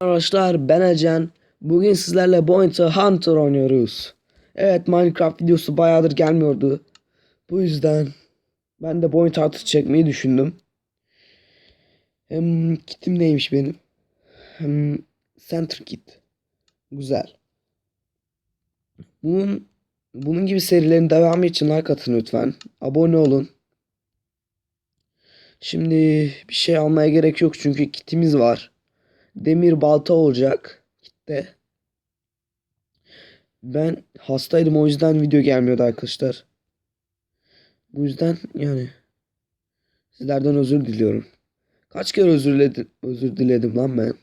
Arkadaşlar ben Ecen. Bugün sizlerle Bounty Hunter oynuyoruz. Evet Minecraft videosu bayağıdır gelmiyordu. Bu yüzden ben de Bounty Hunter çekmeyi düşündüm. Hem kitim neymiş benim? Hem Center Kit. Güzel. Bunun, bunun gibi serilerin devamı için like atın lütfen. Abone olun. Şimdi bir şey almaya gerek yok çünkü kitimiz var demir balta olacak kitle. Ben hastaydım o yüzden video gelmiyordu arkadaşlar. Bu yüzden yani sizlerden özür diliyorum. Kaç kere özür diledim, özür diledim lan ben.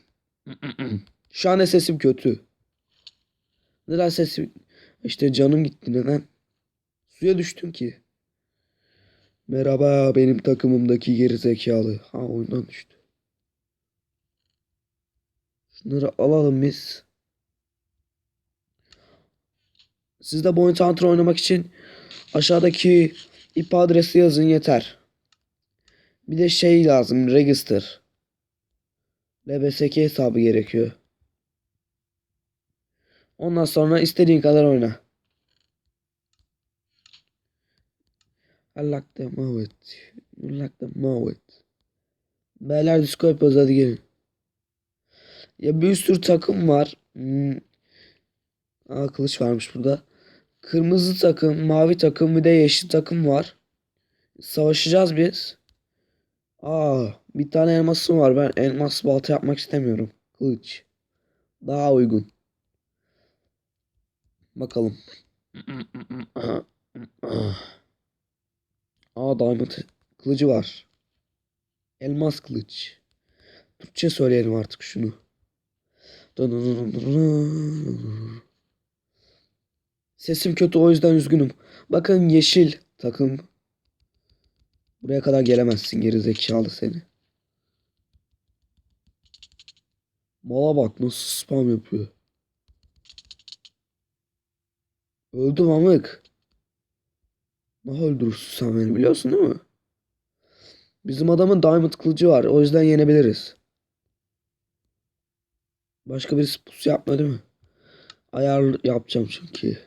Şu an sesim kötü. Neden sesim işte canım gitti neden? Suya düştüm ki. Merhaba benim takımımdaki geri zekalı. Ha oyundan düştü. Şunları alalım biz. Siz de Bounty Hunter oynamak için aşağıdaki IP adresi yazın yeter. Bir de şey lazım register. LBSK hesabı gerekiyor. Ondan sonra istediğin kadar oyna. I like the mouth. You like the mouth. Beyler disco yapıyoruz hadi gelin. Ya bir sürü takım var. Hmm. Aa, kılıç varmış burada. Kırmızı takım, mavi takım bir de yeşil takım var. Savaşacağız biz. Aa, bir tane elmasım var. Ben elmas balta yapmak istemiyorum. Kılıç. Daha uygun. Bakalım. Aa diamond kılıcı var. Elmas kılıç. Türkçe söyleyelim artık şunu. Sesim kötü o yüzden üzgünüm. Bakın yeşil takım. Buraya kadar gelemezsin geri zekalı seni. Mala bak nasıl spam yapıyor. Öldüm amık. Nasıl öldürürsün sen beni biliyorsun değil mi? Bizim adamın diamond kılıcı var. O yüzden yenebiliriz. Başka birisi pusu yapmadı değil mi? Ayar yapacağım çünkü.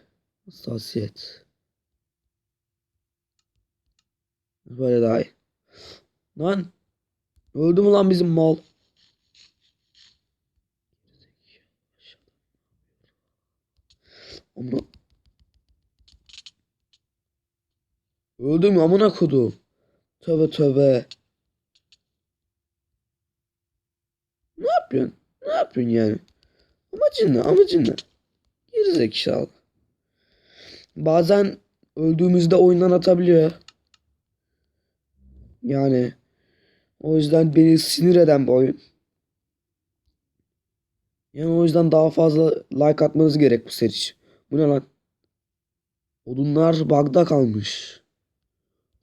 Hassasiyet. Böyle daha iyi. Lan. Öldü mü lan bizim mal? Amına. Öldü mü amına kodum? Tövbe tövbe. Ne yapıyorsun? Ne yapıyorsun yani? Amacın ne? Amacın ne? Gerizekalı. Bazen öldüğümüzde oyundan atabiliyor. Yani o yüzden beni sinir eden bir oyun. Yani o yüzden daha fazla like atmanız gerek bu seri. Bu ne lan? Odunlar bug'da kalmış.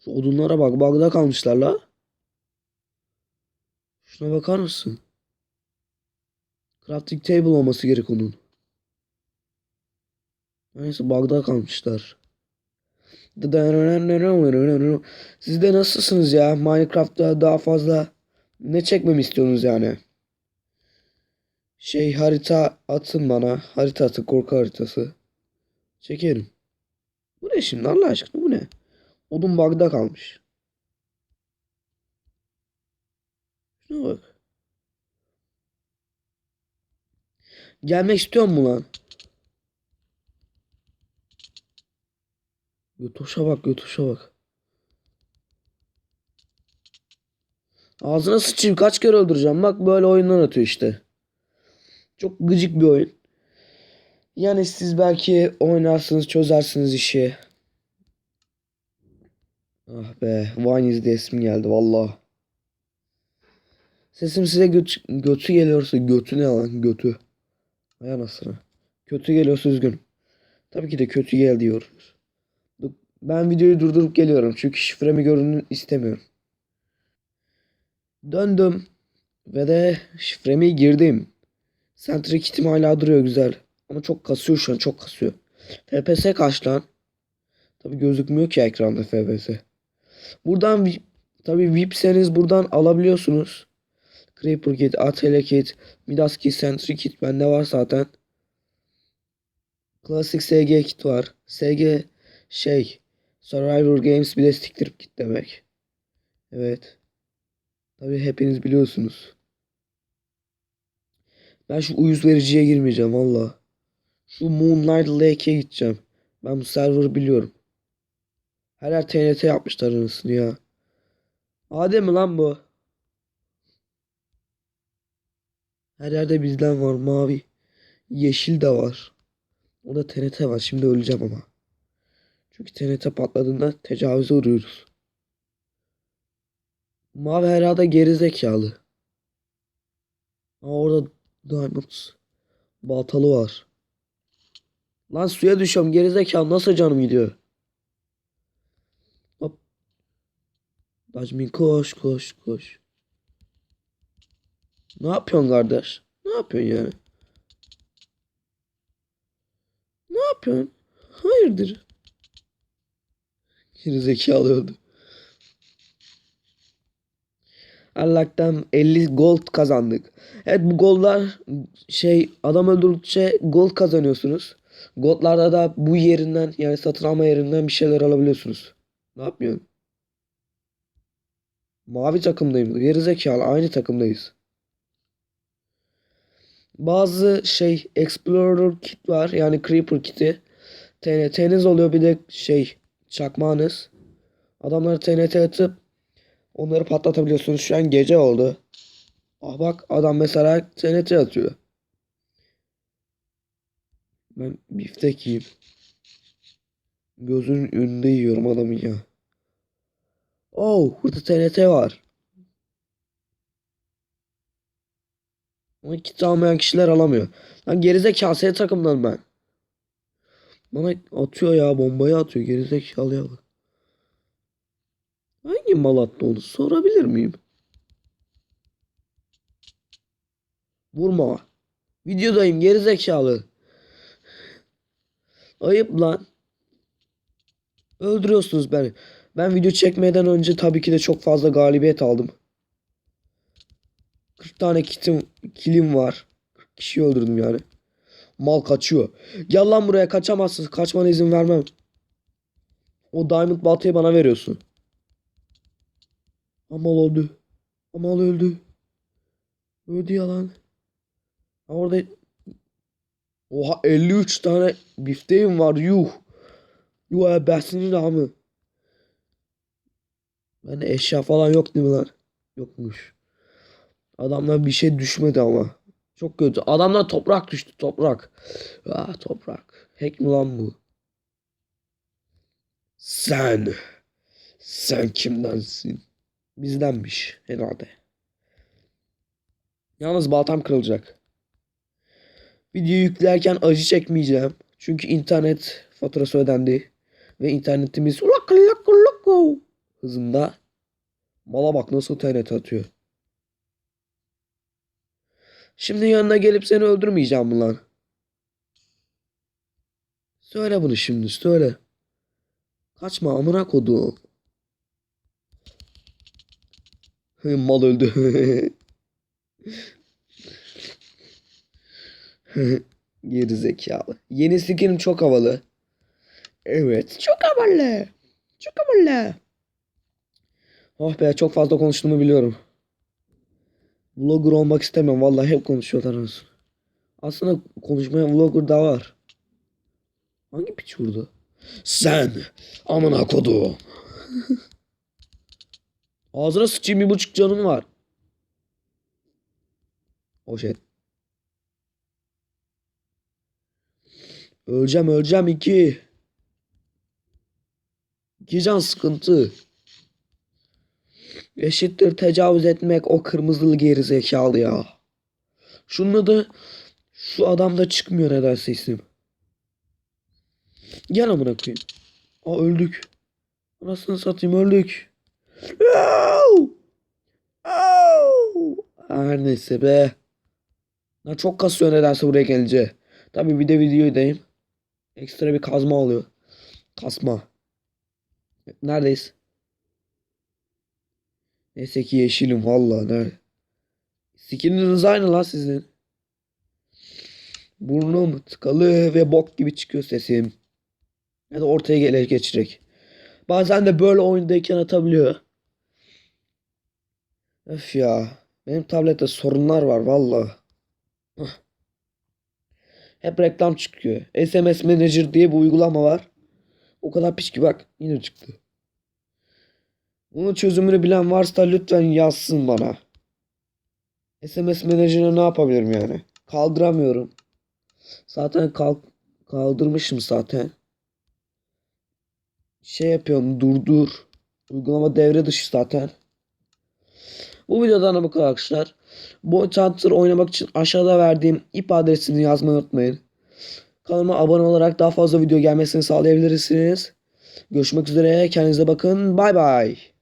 Şu odunlara bak bug'da kalmışlar la. Şuna bakar mısın? Crafting table olması gerek onun. Neyse bug'da kalmışlar. Siz de nasılsınız ya? Minecraft'ta daha fazla ne çekmemi istiyorsunuz yani? Şey harita atın bana. Harita atın korku haritası. Çekerim. Bu ne şimdi Allah aşkına bu ne? Odun bug'da kalmış. Şuna bak. Gelmek istiyor mu lan? Götoşa bak götoşa bak. Ağzına sıçayım kaç kere öldüreceğim. Bak böyle oyundan atıyor işte. Çok gıcık bir oyun. Yani siz belki oynarsınız çözersiniz işi. Ah be Vine izleyesim geldi valla. Sesim size göt götü geliyorsa götü ne lan götü. Ay anasını. Kötü geliyorsa üzgünüm. Tabii ki de kötü gel diyor. Ben videoyu durdurup geliyorum çünkü şifremi görünün istemiyorum. Döndüm ve de şifremi girdim. Sentry kitim hala duruyor güzel. Ama çok kasıyor şu an çok kasıyor. FPS kaç lan? Tabi gözükmüyor ki ekranda FPS. Buradan tabi VIP'seniz buradan alabiliyorsunuz. Creeper Kit, Atelier Kit, Midas Kit, Sentry Kit bende var zaten. Klasik SG kit var. SG şey Survivor Games bir de Stick kit demek. Evet. Tabii hepiniz biliyorsunuz. Ben şu uyuz vericiye girmeyeceğim valla. Şu Moonlight Lake'e gideceğim. Ben bu server'ı biliyorum. Her yer TNT yapmışlar anasını ya. Ade mi lan bu? Her yerde bizden var mavi. Yeşil de var. O da TNT var. Şimdi öleceğim ama. Çünkü TNT patladığında tecavüze uğruyoruz. Mavi herhalde geri zekalı. Aa, orada Diamond baltalı var. Lan suya düşüyorum geri zekalı nasıl canım gidiyor? Hop. Dajmin koş koş koş. Ne yapıyorsun kardeş? Ne yapıyorsun yani? Ne yapıyorsun? Hayırdır? Geri zekalı öldü. Allah'tan 50 gold kazandık. Evet bu goldlar şey adam öldürdükçe gold kazanıyorsunuz. Goldlarda da bu yerinden yani satın alma yerinden bir şeyler alabiliyorsunuz. Ne yapıyorsun? Mavi takımdayım. Geri zekalı aynı takımdayız. Bazı şey Explorer kit var. Yani Creeper kiti. TNT'niz oluyor bir de şey çakmağınız. Adamları TNT atıp onları patlatabiliyorsunuz. Şu an gece oldu. Ah bak adam mesela TNT atıyor. Ben biftek yiyeyim. Gözünün önünde yiyorum adamı ya. Oh burada TNT var. Ama kit almayan kişiler alamıyor. Lan gerizekalı senin takımdan ben. Bana atıyor ya bombayı atıyor gerizekalıya bak. Hangi mal attı onu sorabilir miyim? Vurma. Videodayım gerizekalı. Ayıp lan. Öldürüyorsunuz beni. Ben video çekmeden önce tabii ki de çok fazla galibiyet aldım. 40 tane kitim, kilim var. 40 kişi öldürdüm yani. Mal kaçıyor. Gel lan buraya kaçamazsın. Kaçmana izin vermem. O diamond baltayı bana veriyorsun. Amal öldü. Amal öldü. Öldü yalan. Orada Oha 53 tane bifteğim var yuh. Yuh ebesinin amı. Bende eşya falan yok değil mi lan? Yokmuş. Adamlar bir şey düşmedi ama. Çok kötü. Adamlar toprak düştü toprak. Ah toprak. Hack mi lan bu? Sen. Sen kimdensin? Bizdenmiş herhalde. Yalnız baltam kırılacak. Video yüklerken acı çekmeyeceğim. Çünkü internet faturası ödendi. Ve internetimiz hızında. Mala bak nasıl TNT atıyor. Şimdi yanına gelip seni öldürmeyeceğim mi lan? Söyle bunu şimdi söyle. Kaçma amına kodum. Mal öldü. Geri zekalı. Yeni skinim çok havalı. Evet çok havalı. Çok havalı. Oh be çok fazla konuştuğumu biliyorum. Vlogger olmak istemiyorum. Vallahi hep konuşuyorlar arasında. Aslında konuşmaya vlogger da var. Hangi piç vurdu? Sen amına kodu. Ağzına sıçayım bir buçuk canım var. O şey. Öleceğim öleceğim iki. İki can sıkıntı. Eşittir tecavüz etmek o kırmızılı geri zekalı ya. Şunun adı şu adamda çıkmıyor nedense isim. Gel amına koyayım. Aa öldük. Anasını satayım öldük. Her neyse be. Lan çok kasıyor nedense buraya gelince. Tabii bir de videodayım. Ekstra bir kazma oluyor. Kasma. Neredeyiz? Neyse ki yeşilim valla ne. Skininiz aynı lan sizin. Burnum tıkalı ve bok gibi çıkıyor sesim. Ya da ortaya gele geçecek. Bazen de böyle oyundayken atabiliyor. Öf ya. Benim tablette sorunlar var valla. Hep reklam çıkıyor. SMS Manager diye bir uygulama var. O kadar piç ki bak yine çıktı. Bunun çözümünü bilen varsa lütfen yazsın bana. SMS Manager'ı ne yapabilirim yani? Kaldıramıyorum. Zaten kalk kaldırmışım zaten. Şey yapıyorum durdur. Uygulama devre dışı zaten. Bu videodan da bu kadar arkadaşlar. Bu Hunter oynamak için aşağıda verdiğim ip adresini yazmayı unutmayın. Kanalıma abone olarak daha fazla video gelmesini sağlayabilirsiniz. Görüşmek üzere. Kendinize bakın. Bay bay.